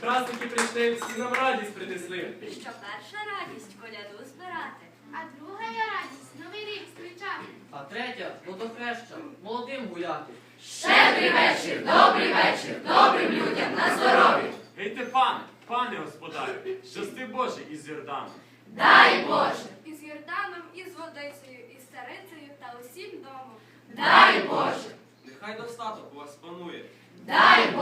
Праздники прийшли, всі нам радість принесли. Що перша радість коляду збирати. А друга є радість новий рік зустрічати. А третя водохреща, молодим гуляти. Щедрий вечір, добрий вечір, добрим людям на здоров'я. Гейте, пане, пане господарю, щасти Боже із Йорданом. Дай Боже, Із Йорданом, і з водицею, і з царицею та усім домом. дай Боже, Нехай достаток у вас панує. дай Боже,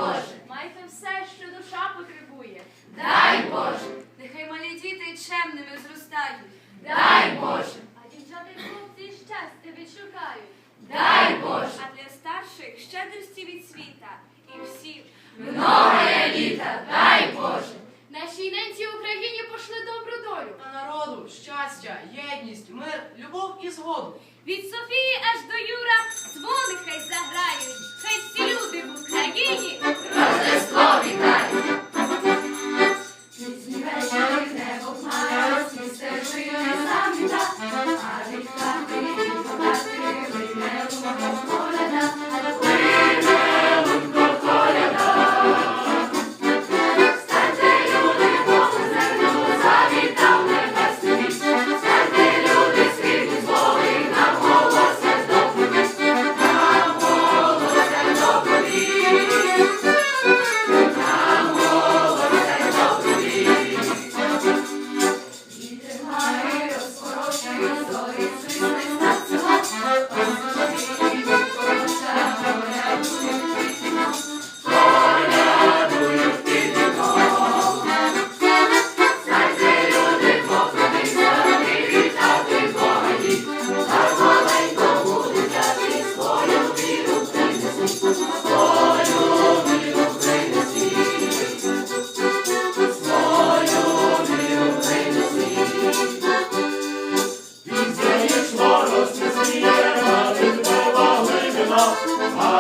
дай Боже, Нехай малі діти чемними зростають. дай Боже, А дівчата й хлопці щастя відшукають. дай Боже, А для старших щедрості від світа. І всі многое літа, дай Боже, Нашій ненці Україні пошли добру долю. А народу щастя, єдність, мир, любов і згоду. від Софії аж до Юра Yeah.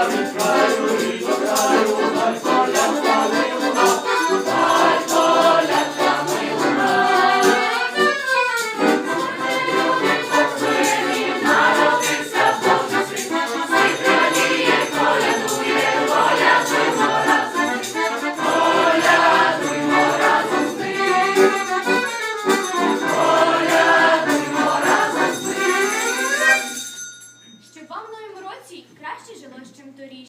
Father's love.